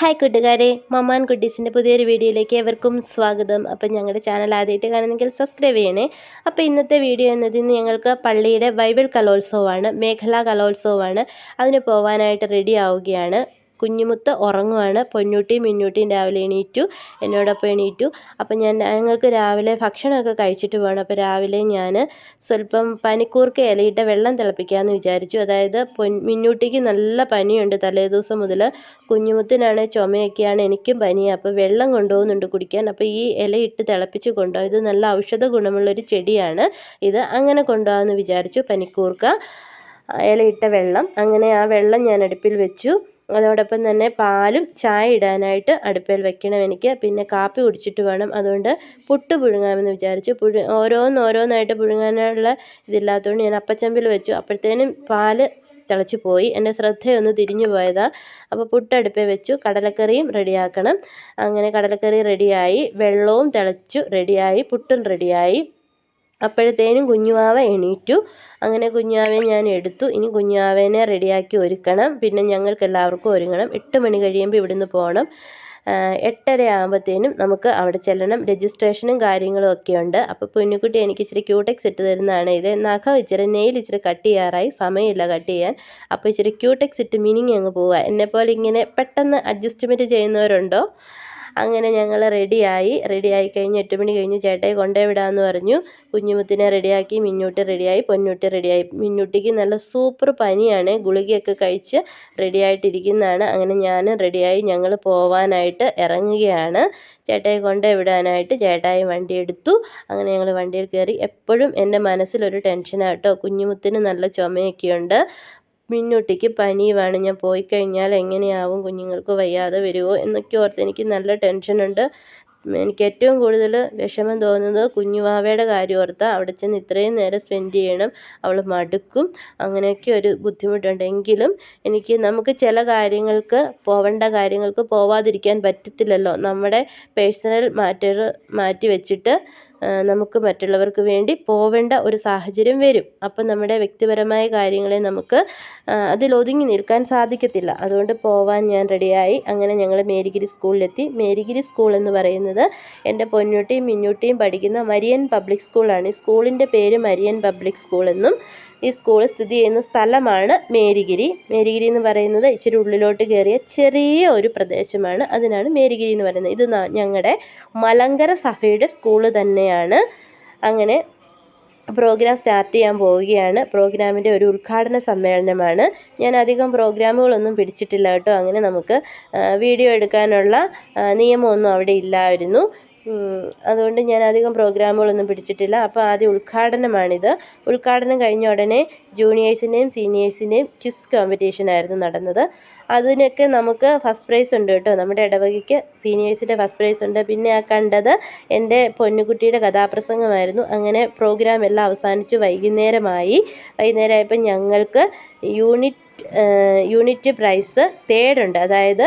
Hi കൂട്ടുകാരെ. മമ്മാൻ കുട്ടീസിന്റെ പുതിയൊരു വീഡിയോയിലേക്ക് എവർക്കും സ്വാഗതം. അപ്പം ഞങ്ങളുടെ ചാനൽ ആദ്യമായിട്ട് കാണുന്നെങ്കിൽ സബ്സ്ക്രൈബ് ചെയ്യണേ. അപ്പോൾ ഇന്നത്തെ വീഡിയോ എന്നതിന് ഞങ്ങൾക്ക് പള്ളിയുടെ ബൈബിൾ കലോത്സവമാണ് മേഖലാ കലോത്സവമാണ്. അതിന് പോകാനായിട്ട് റെഡി ആവുകയാണ്. കുഞ്ഞുമുത്ത് ഉറങ്ങുവാണ്. പൊന്നൂട്ടിയും മിന്നൂട്ടിയും രാവിലെ എണീറ്റു. എന്നോടൊപ്പം എണീറ്റു. അപ്പം ഞാൻ ഞങ്ങൾക്ക് രാവിലെ ഭക്ഷണമൊക്കെ കഴിച്ചിട്ട് വേണം അപ്പോൾ രാവിലെ ഞാൻ സ്വല്പം പനിക്കൂർക്ക ഇലയിട്ട വെള്ളം തിളപ്പിക്കാമെന്ന് വിചാരിച്ചു. അതായത് പൊൻ മിന്നൂട്ടിക്ക് നല്ല പനിയുണ്ട്. തലേദിവസം മുതൽ കുഞ്ഞുമുത്തിനാണ് ചുമയൊക്കെയാണ് എനിക്കും പനി. അപ്പോൾ വെള്ളം കൊണ്ടുപോകുന്നുണ്ട് കുടിക്കാൻ. അപ്പോൾ ഈ ഇലയിട്ട് തിളപ്പിച്ച് കൊണ്ടുപോകും. ഇത് നല്ല ഔഷധ ഗുണമുള്ളൊരു ചെടിയാണ്. ഇത് അങ്ങനെ കൊണ്ടുപോകാമെന്ന് വിചാരിച്ചു. പനിക്കൂർക്ക ഇലയിട്ട വെള്ളം. അങ്ങനെ ആ വെള്ളം ഞാൻ അടുപ്പിൽ വെച്ചു. അതോടൊപ്പം തന്നെ പാലും ചായ ഇടാനായിട്ട് അടുപ്പിൽ വെക്കണം എനിക്ക്. പിന്നെ കാപ്പി കുടിച്ചിട്ട് വേണം. അതുകൊണ്ട് പുട്ട് പുഴുങ്ങാമെന്ന് വിചാരിച്ചു. പുഴു ഓരോന്ന് ഓരോന്നായിട്ട് പുഴുങ്ങാനുള്ള ഇതില്ലാത്തതുകൊണ്ട് ഞാൻ അപ്പച്ചമ്പിൽ വെച്ചു. അപ്പോഴത്തേനും പാൽ തിളച്ചു പോയി. എന്റെ ശ്രദ്ധയൊന്ന് തിരിഞ്ഞു പോയതാ. അപ്പോൾ പുട്ടടുപ്പേ വെച്ചു. കടലക്കറിയും റെഡിയാക്കണം. അങ്ങനെ കടലക്കറി റെഡിയായി. വെള്ളവും തിളച്ചു റെഡിയായി. പുട്ടും റെഡിയായി. അപ്പോഴത്തേനും കുഞ്ഞുവാവ എണീറ്റു. അങ്ങനെ കുഞ്ഞുവാവയെ ഞാൻ എടുത്തു. ഇനി കുഞ്ഞാവേനെ റെഡിയാക്കി ഒരുക്കണം. പിന്നെ ഞങ്ങൾക്ക് എല്ലാവർക്കും ഒരുങ്ങണം. എട്ട് മണി കഴിയുമ്പോൾ ഇവിടുന്ന് പോകണം എട്ടര ആകുമ്പോഴത്തേനും നമുക്ക് അവിടെ ചെല്ലണം. രജിസ്ട്രേഷനും കാര്യങ്ങളും ഒക്കെ ഉണ്ട്. അപ്പോൾ പൊന്നുകുട്ടി എനിക്ക് ഇച്ചിരി ക്യൂടെക്സ് ഇട്ട് തരുന്നതാണ് ഇത്. നഖം ഇച്ചിരി നെയിൽ ഇച്ചിരി കട്ട് ചെയ്യാറായി. സമയമില്ല കട്ട് ചെയ്യാൻ. അപ്പോൾ ഇച്ചിരി ക്യൂടെക്സ് ഇട്ട് മീനിങ് അങ്ങ് പോവുക. എന്നെപ്പോലെ ഇങ്ങനെ പെട്ടെന്ന് അഡ്ജസ്റ്റ്മെന്റ് ചെയ്യുന്നവരുണ്ടോ? അങ്ങനെ ഞങ്ങൾ റെഡിയായി. റെഡിയായി കഴിഞ്ഞ് എട്ട് മണി കഴിഞ്ഞ് ചേട്ടായി കൊണ്ടേ വിടാമെന്ന് പറഞ്ഞു. കുഞ്ഞുമുത്തിനെ റെഡിയാക്കി മിന്നൂട്ടി റെഡിയായി പൊന്നൂട്ടി റെഡിയായി. മിന്നൂട്ടിക്ക് നല്ല സൂപ്പർ പനിയാണ്. ഗുളികയൊക്കെ കഴിച്ച് റെഡിയായിട്ടിരിക്കുന്നതാണ്. അങ്ങനെ ഞാൻ റെഡിയായി ഞങ്ങൾ പോവാനായിട്ട് ഇറങ്ങുകയാണ്. ചേട്ടായി കൊണ്ടേ വിടാനായിട്ട് ചേട്ടായി വണ്ടി എടുത്തു. അങ്ങനെ ഞങ്ങൾ വണ്ടിയിൽ കയറി. എപ്പോഴും എന്റെ മനസ്സിലൊരു ടെൻഷനാട്ടോ കുഞ്ഞുമുത്തിന് നല്ല ചുമയൊക്കെയുണ്ട്. മിന്നൂട്ടിക്ക് പനിയുമാണ് ഞാൻ പോയി കഴിഞ്ഞാൽ എങ്ങനെയാവും കുഞ്ഞുങ്ങൾക്ക് വയ്യാതെ വരുമോ എന്നൊക്കെ ഓർത്ത് എനിക്ക് നല്ല ടെൻഷനുണ്ട്. എനിക്ക് ഏറ്റവും കൂടുതൽ വിഷമം തോന്നുന്നത് കുഞ്ഞുവാവയുടെ കാര്യം ഓർത്ത്. അവിടെ ചെന്ന് ഇത്രയും നേരം സ്പെൻഡ് ചെയ്യണം അവൾ മടുക്കും അങ്ങനെയൊക്കെ ഒരു ബുദ്ധിമുട്ടുണ്ട്. എങ്കിലും എനിക്ക് നമുക്ക് ചില കാര്യങ്ങൾക്ക് പോവേണ്ട കാര്യങ്ങൾക്ക് പോവാതിരിക്കാൻ പറ്റത്തില്ലല്ലോ. നമ്മുടെ പേഴ്സണൽ മാറ്റർ മാറ്റി വെച്ചിട്ട് നമുക്ക് മറ്റുള്ളവർക്ക് വേണ്ടി പോവേണ്ട ഒരു സാഹചര്യം വരും. അപ്പം നമ്മുടെ വ്യക്തിപരമായ കാര്യങ്ങളെ നമുക്ക് അതിൽ ഒതുങ്ങി നിൽക്കാൻ സാധിക്കത്തില്ല. അതുകൊണ്ട് പോവാൻ ഞാൻ റെഡിയായി. അങ്ങനെ ഞങ്ങൾ മേരിഗിരി സ്കൂളിലെത്തി. മേരിഗിരി സ്കൂൾ എന്ന് പറയുന്നത് എന്റെ പൊന്നൂട്ടിയും മിന്നൂട്ടിയും പഠിക്കുന്ന മരിയൻ പബ്ലിക് സ്കൂളാണ്. ഈ സ്കൂളിന്റെ പേര് മരിയൻ പബ്ലിക് സ്കൂൾ എന്നും ഈ സ്കൂൾ സ്ഥിതി ചെയ്യുന്ന സ്ഥലമാണ് മേരിഗിരി. മേരിഗിരി എന്ന് പറയുന്നത് ഇച്ചിരി ഉള്ളിലോട്ട് കയറിയ ചെറിയ ഒരു പ്രദേശമാണ്. അതിനാണ് മേരിഗിരി എന്ന് പറയുന്നത്. ഇത് ഞങ്ങളുടെ മലങ്കര സഭയുടെ സ്കൂൾ തന്നെയാണ്. അങ്ങനെ പ്രോഗ്രാം സ്റ്റാർട്ട് ചെയ്യാൻ പോവുകയാണ്. പ്രോഗ്രാമിന്റെ ഒരു ഉദ്ഘാടന സമ്മേളനമാണ്. ഞാൻ അധികം പ്രോഗ്രാമുകളൊന്നും പിടിച്ചിട്ടില്ല കേട്ടോ. അങ്ങനെ നമുക്ക് വീഡിയോ എടുക്കാനുള്ള നിയമമൊന്നും അവിടെ ഇല്ലായിരുന്നു. അതുകൊണ്ട് ഞാൻ അധികം പ്രോഗ്രാമുകളൊന്നും പിടിച്ചിട്ടില്ല. അപ്പോൾ ആദ്യം ഉദ്ഘാടനമാണിത്. ഉദ്ഘാടനം കഴിഞ്ഞ ഉടനെ ജൂനിയേഴ്സിന്റെയും സീനിയേഴ്സിന്റെയും ക്വിസ് കോമ്പറ്റീഷനായിരുന്നു നടന്നത്. അതിനൊക്കെ നമുക്ക് ഫസ്റ്റ് പ്രൈസ് ഉണ്ട് കേട്ടോ. നമ്മുടെ ഇടവകയ്ക്ക് സീനിയേഴ്സിന്റെ ഫസ്റ്റ് പ്രൈസ് ഉണ്ട്. പിന്നെ ആ കണ്ടത് എന്റെ പൊന്നുകുട്ടിയുടെ കഥാപ്രസംഗമായിരുന്നു. അങ്ങനെ പ്രോഗ്രാം എല്ലാം അവസാനിച്ച് വൈകുന്നേരമായി. വൈകുന്നേരമായപ്പോൾ ഞങ്ങൾക്ക് യൂണിറ്റ് യൂണിറ്റ് പ്രൈസ് തേർഡ് ഉണ്ട്. അതായത്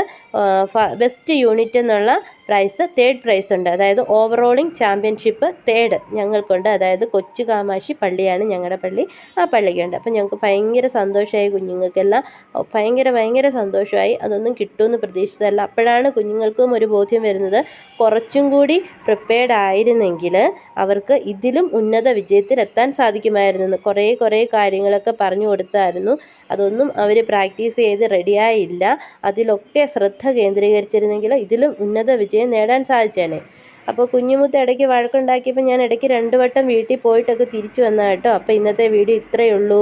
ബെസ്റ്റ് യൂണിറ്റ് എന്നുള്ള പ്രൈസ് തേർഡ് പ്രൈസ് ഉണ്ട്. അതായത് ഓവറോളിംഗ് ചാമ്പ്യൻഷിപ്പ് തേർഡ് ഞങ്ങൾക്കുണ്ട്. അതായത് കൊച്ചു കാമാശി പള്ളിയാണ് ഞങ്ങളുടെ പള്ളി. ആ പള്ളിക്കുണ്ട്. അപ്പം ഞങ്ങൾക്ക് ഭയങ്കര സന്തോഷമായി കുഞ്ഞുങ്ങൾക്കെല്ലാം. ഭയങ്കര ഭയങ്കര സന്തോഷമായി അതൊന്നും കിട്ടുമെന്ന് പ്രതീക്ഷിച്ചതല്ല. അപ്പോഴാണ് കുഞ്ഞുങ്ങൾക്കും ഒരു ബോധ്യം വരുന്നത്. കുറച്ചും കൂടി പ്രിപ്പയർഡ് ആയിരുന്നെങ്കിൽ അവർക്ക് ഇതിലും ഉന്നത വിജയത്തിലെത്താൻ സാധിക്കുമായിരുന്നു. കുറേ കുറേ കാര്യങ്ങളൊക്കെ പറഞ്ഞു കൊടുത്തായിരുന്നു. അതൊന്നും അവർ പ്രാക്ടീസ് ചെയ്ത് റെഡിയായില്ല അതിലൊക്കെ ശ്രദ്ധ കേന്ദ്രീകരിച്ചിരുന്നെങ്കിൽ ഇതിലും ഉന്നത വിജയം നേടാൻ സാധിച്ചേനെ. അപ്പോൾ കുഞ്ഞുമുത്ത് ഇടയ്ക്ക് വഴക്കുണ്ടാക്കിയപ്പോൾ ഞാൻ ഇടയ്ക്ക് രണ്ട് വട്ടം വീട്ടിൽ പോയിട്ടൊക്കെ തിരിച്ചു വന്നാൽ കേട്ടോ. അപ്പോൾ ഇന്നത്തെ വീഡിയോ ഇത്രയേ ഉള്ളൂ.